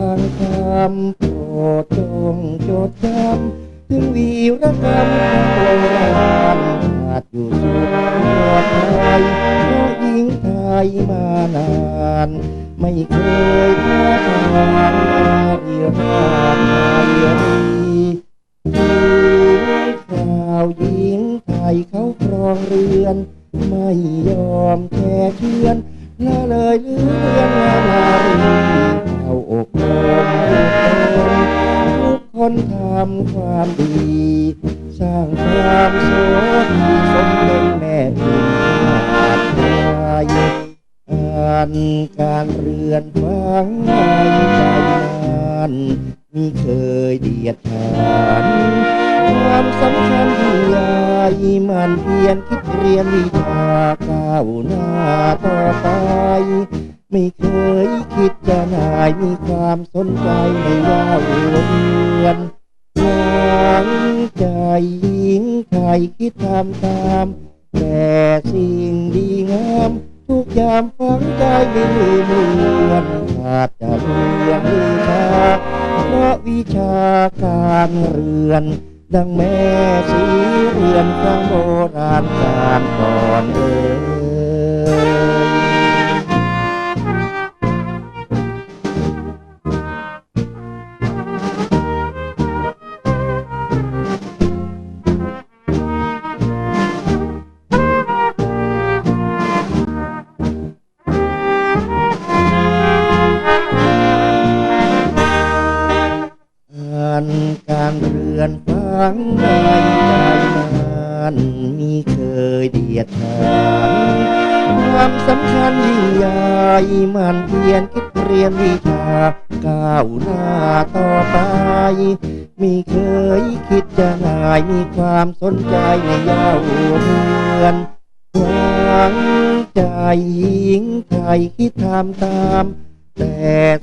ำโปรดจงจดจำถึงวีรกรรมของโบราณอาจอยู่สุขปลอดภัยเพราะหญิงไทยมานาน ไม่เคยพลาดทางมาเรียราชนารีถึงข่าวหญิงไทยเขาครองเรือน ไม่ยอมแค่เชือนละเลยเลื่อนนานารี นทำความดี สร้างความโสดีสมเป็นแม่พิมพ์ขาดไทยอ่านการเรือนฟังในใจนานมีเคยเดียดฉานความสำคัญยิ่งใหญ่มันเพียรคิดเรียนวิชาก้าวหน้าต่อไปไม่เคยคิดจะนายมีความสนใจในยา ใจหญิงไทยคิดทำตามแต่สิ่งดีงาม ทุกยามฝังใจไม่ลืมเลือนขาดจะเรื่องลือชาเพราะวิชาการเรือน ดังแม่สีเรือนครั้งโบราณการก่อนเอ่ยารเรือนฟังในใจมันมีเคยเดียดฉานความสำคัญยิ่งใหญ่มันเพียรคิดเรียนวิชาก้าวหน้าต่อไป มีเคยคิดจะนายมีความสนใจในยาวเรือนหวังใจหญิงไทยคิดทำตาม แต่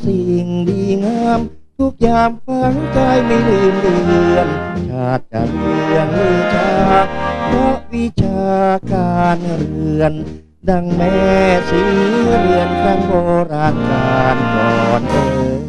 สิ่งดีงาม ทุกยามฝังใจไม่ลืมเลือนชาติจะเรียนลือชาเพราะวิชาการเรือน ดังแม่สีเรือนครั้งโบราณการก่อนเอ่